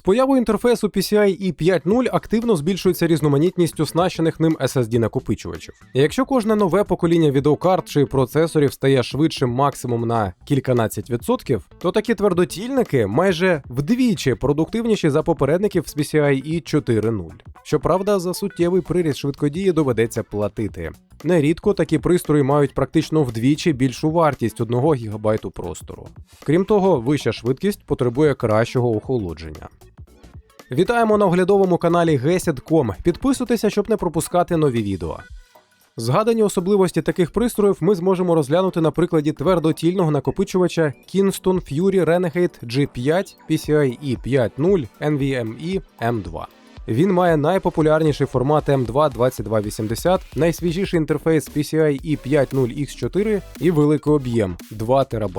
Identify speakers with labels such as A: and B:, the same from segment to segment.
A: З появою інтерфейсу PCI E5.0 активно збільшується різноманітність оснащених ним SSD накопичувачів. Якщо кожне нове покоління відеокарт чи процесорів стає швидшим максимум на кільканадцять відсотків, то такі твердотільники майже вдвічі продуктивніші за попередників з PCI E 4.0. Щоправда, за суттєвий приріст швидкодії доведеться платити. Нерідко такі пристрої мають практично вдвічі більшу вартість 1 ГБ простору. Крім того, вища швидкість потребує кращого охолодження. Вітаємо на оглядовому каналі Gesed.com. Підписуйтеся, щоб не пропускати нові відео. Згадані особливості таких пристроїв ми зможемо розглянути на прикладі твердотільного накопичувача Kingston Fury Renegade G5 PCIe 5.0 NVMe M2. Він має найпопулярніший формат M2 2280, найсвіжіший інтерфейс PCIe 5.0 X4 і великий об'єм 2 ТБ.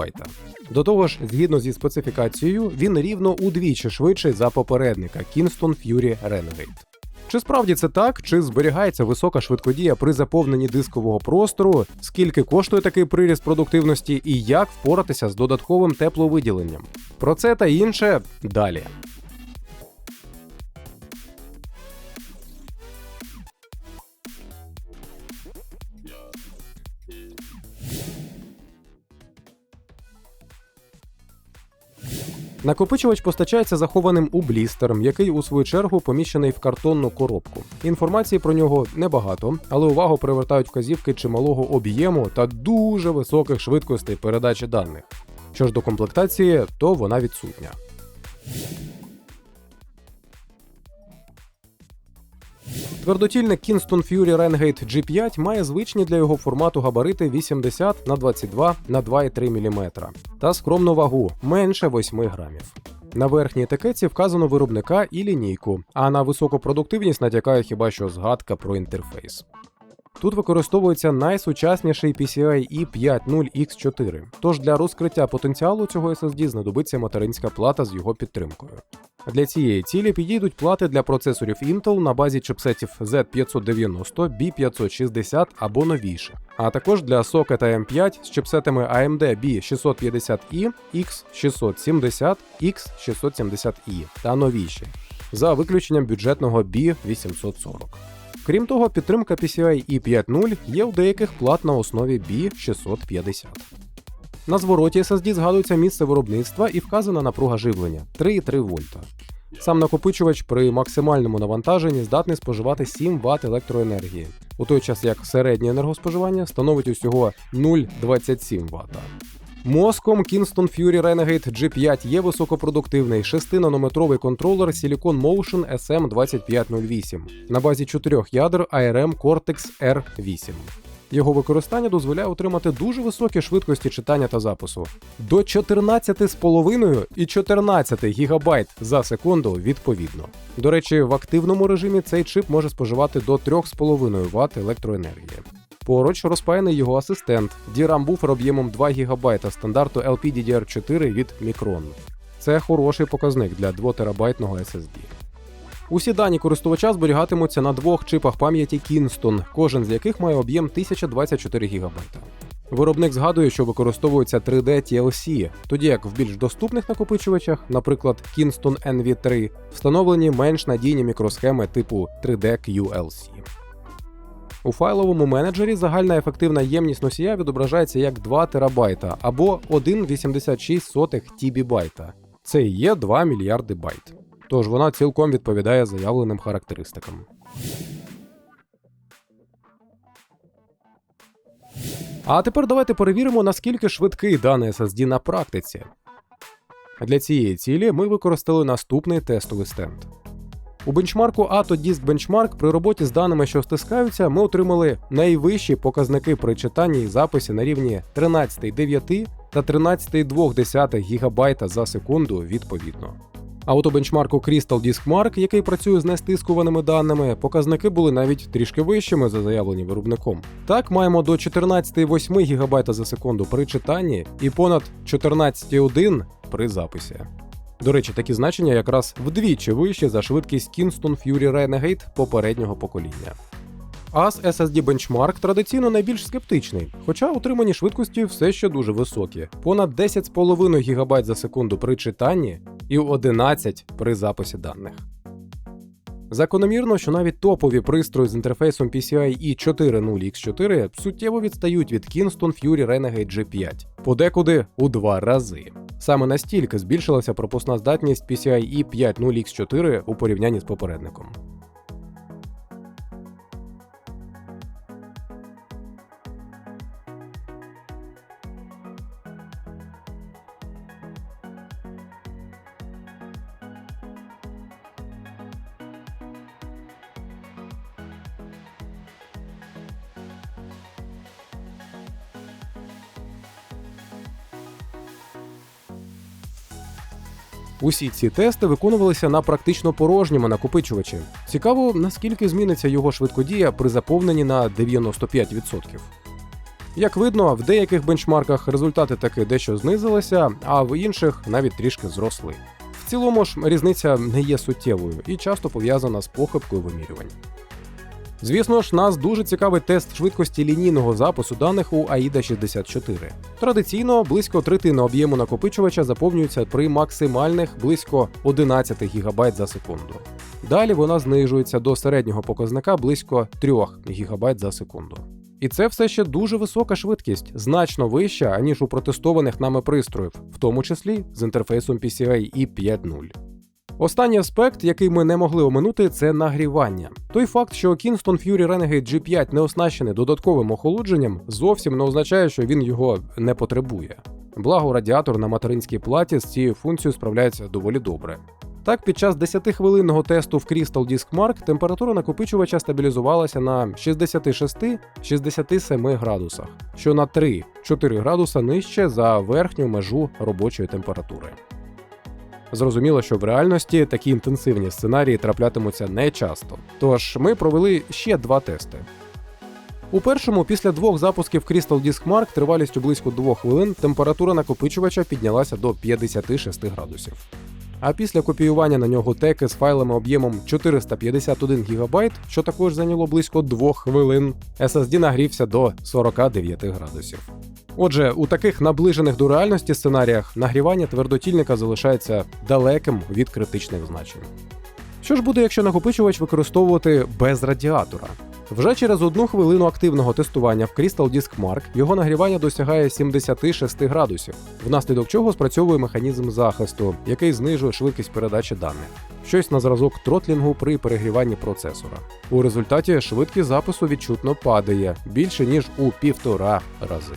A: До того ж, згідно зі специфікацією, він рівно удвічі швидший за попередника Kingston Fury Renegade. Чи справді це так, чи зберігається висока швидкодія при заповненні дискового простору, скільки коштує такий приріст продуктивності і як впоратися з додатковим тепловиділенням? Про це та інше далі. Накопичувач постачається захованим у блістером, який у свою чергу поміщений в картонну коробку. Інформації про нього небагато, але увагу привертають вказівки чималого об'єму та дуже високих швидкостей передачі даних. Що ж до комплектації, то вона відсутня. Твердотільник Kingston Fury Renegade G5 має звичні для його формату габарити 80 на 22 на 2,3 мм та скромну вагу менше 8 грамів. На верхній етикетці вказано виробника і лінійку, а на високу продуктивність натякає хіба що згадка про інтерфейс. Тут використовується найсучасніший PCIe 5.0 X4, тож для розкриття потенціалу цього SSD знадобиться материнська плата з його підтримкою. Для цієї цілі підійдуть плати для процесорів Intel на базі чипсетів Z590, B560 або новіше, а також для сокета M5 з чипсетами AMD B650i, X670, X670i та новіші, за виключенням бюджетного B840. Крім того, підтримка PCIe 5.0 є у деяких плат на основі B650. На звороті SSD згадується місце виробництва і вказана напруга живлення 3,3 вольта. Сам накопичувач при максимальному навантаженні здатний споживати 7 Вт електроенергії, у той час як середнє енергоспоживання становить усього 0,27 Вт. Мозком Kingston Fury Renegade G5 є високопродуктивний 6-нанометровий контролер Silicon Motion SM2508 на базі 4 ядер ARM Cortex R8. Його використання дозволяє отримати дуже високі швидкості читання та запису до 14,5 і 14 ГБ за секунду відповідно. До речі, в активному режимі цей чип може споживати до 3,5 Вт електроенергії. Поруч розпаяний його асистент DRAM буфер об'ємом 2 ГБ стандарту LPDDR4 від Micron. Це хороший показник для 2 терабайтного SSD. Усі дані користувача зберігатимуться на двох чипах пам'яті Kingston, кожен з яких має об'єм 1024 ГБ. Виробник згадує, що використовується 3D TLC, тоді як в більш доступних накопичувачах, наприклад, Kingston NV3, встановлені менш надійні мікросхеми типу 3D QLC. У файловому менеджері загальна ефективна ємність носія відображається як 2 ТБ або 1,86 ТБ. Це і є 2 мільярди байт. Тож вона цілком відповідає заявленим характеристикам. А тепер давайте перевіримо, наскільки швидкий даний SSD на практиці. Для цієї цілі ми використали наступний тестовий стенд. У бенчмарку ATO Disk Benchmark при роботі з даними, що стискаються, ми отримали найвищі показники при читанні і записі на рівні 13,9 та 13,2 ГБ за секунду відповідно. А от у бенчмарку Crystal Disk Mark, який працює з нестискуваними даними, показники були навіть трішки вищими за заявлені виробником. Так, маємо до 14,8 ГБ за секунду при читанні і понад 14,1 при записі. До речі, такі значення якраз вдвічі вищі за швидкість Kingston Fury Renegade попереднього покоління. AS SSD Benchmark традиційно найбільш скептичний, хоча отримані швидкості все ще дуже високі: понад 10,5 ГБ за секунду при читанні і 11 при записі даних. Закономірно, що навіть топові пристрої з інтерфейсом PCIe 4.0x4 суттєво відстають від Kingston Fury Renegade G5, подекуди у два рази. Саме настільки збільшилася пропускна здатність PCIe 5.0x4 у порівнянні з попередником. Усі ці тести виконувалися на практично порожньому накопичувачі. Цікаво, наскільки зміниться його швидкодія при заповненні на 95%. Як видно, в деяких бенчмарках результати таки дещо знизилися, а в інших навіть трішки зросли. В цілому ж різниця не є суттєвою і часто пов'язана з похибкою вимірювань. Звісно ж, нас дуже цікавий тест швидкості лінійного запису даних у AIDA 64. Традиційно близько третини об'єму накопичувача заповнюється при максимальних близько 11 ГБ за секунду. Далі вона знижується до середнього показника близько 3 ГБ за секунду. І це все ще дуже висока швидкість, значно вища, аніж у протестованих нами пристроїв, в тому числі з інтерфейсом PCIe 5.0. Останній аспект, який ми не могли оминути, це нагрівання. Той факт, що Kingston Fury Renegade G5 не оснащений додатковим охолодженням, зовсім не означає, що він його не потребує. Благо, радіатор на материнській платі з цією функцією справляється доволі добре. Так, під час 10-хвилинного тесту в Crystal Disk Mark температура накопичувача стабілізувалася на 66-67 градусах, що на 3-4 градуса нижче за верхню межу робочої температури. Зрозуміло, що в реальності такі інтенсивні сценарії траплятимуться не часто. Тож ми провели ще два тести. У першому, після двох запусків Crystal Disk Mark тривалістю близько 2 хвилин, температура накопичувача піднялася до 56 градусів. А після копіювання на нього теки з файлами об'ємом 451 ГБ, що також зайняло близько 2 хвилин, SSD нагрівся до 49 градусів. Отже, у таких наближених до реальності сценаріях нагрівання твердотільника залишається далеким від критичних значень. Що ж буде, якщо накопичувач використовувати без радіатора? Вже через одну хвилину активного тестування в Crystal Disk Mark його нагрівання досягає 76 градусів, внаслідок чого спрацьовує механізм захисту, який знижує швидкість передачі даних. Щось на зразок тротлінгу при перегріванні процесора. У результаті швидкість запису відчутно падає більше ніж у півтора рази.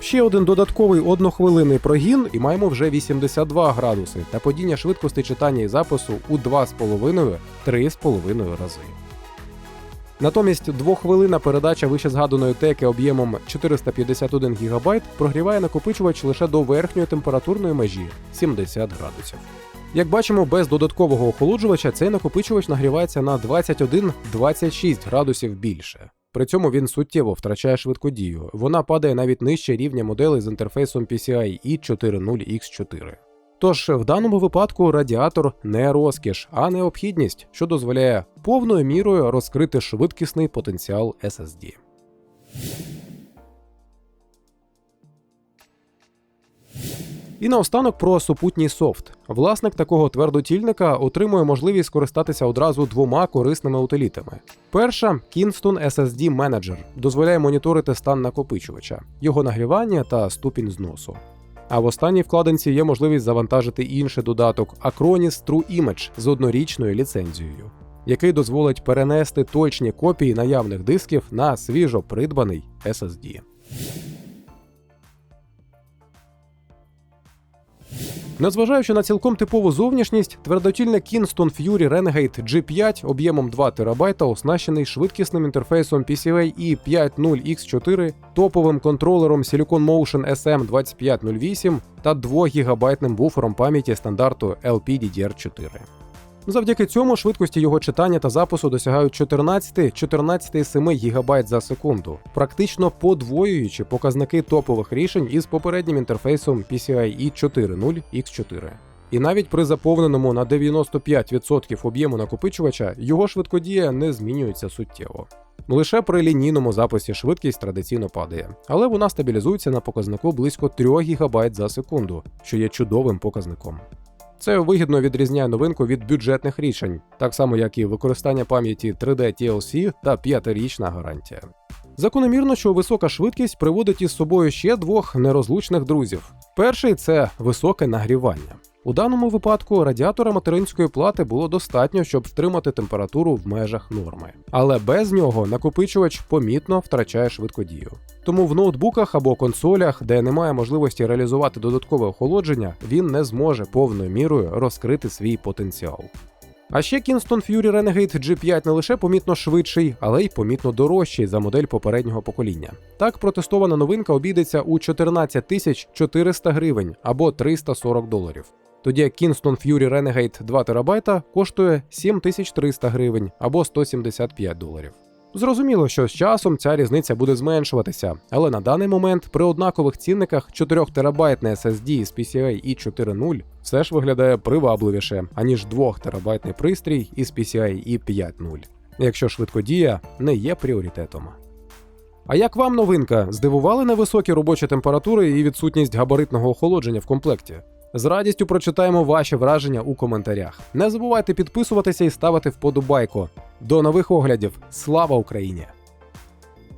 A: Ще один додатковий однохвилинний прогін, і маємо вже 82 градуси та падіння швидкості читання і запису у 2,5-3,5 рази. Натомість двохвилинна передача вищезгаданої теки об'ємом 451 ГБ прогріває накопичувач лише до верхньої температурної межі 70 градусів. Як бачимо, без додаткового охолоджувача цей накопичувач нагрівається на 21-26 градусів більше. При цьому він суттєво втрачає швидкодію. Вона падає навіть нижче рівня моделей з інтерфейсом PCIe 4.0x4. Тож в даному випадку радіатор не розкіш, а необхідність, що дозволяє повною мірою розкрити швидкісний потенціал SSD. І наостанок про супутній софт. Власник такого твердотільника отримує можливість скористатися одразу двома корисними утилітами. Перша Kingston SSD Manager дозволяє моніторити стан накопичувача, його нагрівання та ступінь зносу. А в останній вкладинці є можливість завантажити інший додаток Acronis True Image з однорічною ліцензією, який дозволить перенести точні копії наявних дисків на свіжо придбаний SSD. Незважаючи на цілком типову зовнішність, твердотільне Kingston Fury Renegade G5 об'ємом 2 ТБ оснащений швидкісним інтерфейсом PCIe 5.0x4, топовим контролером Silicon Motion SM2508 та 2 гігабайтним буфером пам'яті стандарту LPDDR4. Завдяки цьому швидкості його читання та запису досягають 14-14,7 ГБ за секунду, практично подвоюючи показники топових рішень із попереднім інтерфейсом PCIe 4.0 X4. І навіть при заповненому на 95% об'єму накопичувача його швидкодія не змінюється суттєво. Лише при лінійному записі швидкість традиційно падає, але вона стабілізується на показнику близько 3 ГБ за секунду, що є чудовим показником. Це вигідно відрізняє новинку від бюджетних рішень, так само як і використання пам'яті 3D TLC та 5-річна гарантія. Закономірно, що висока швидкість приводить із собою ще двох нерозлучних друзів. Перший це високе нагрівання. У даному випадку радіатора материнської плати було достатньо, щоб втримати температуру в межах норми. Але без нього накопичувач помітно втрачає швидкодію. Тому в ноутбуках або консолях, де немає можливості реалізувати додаткове охолодження, він не зможе повною мірою розкрити свій потенціал. А ще Kingston Fury Renegade G5 не лише помітно швидший, але й помітно дорожчий за модель попереднього покоління. Так, протестована новинка обійдеться у 14 400 гривень або 340 доларів. Тоді як Kingston Fury Renegade 2 ТБ коштує 7300 гривень або 175 доларів. Зрозуміло, що з часом ця різниця буде зменшуватися, але на даний момент при однакових цінниках 4 терабайтний SSD з PCI e 4.0 все ж виглядає привабливіше, аніж 2 терабайтний пристрій із PCI e 5.0, якщо швидкодія не є пріоритетом. А як вам новинка? Здивували невисокі робочі температури і відсутність габаритного охолодження в комплекті? З радістю прочитаємо ваші враження у коментарях. Не забувайте підписуватися і ставити вподобайку. До нових оглядів. Слава Україні!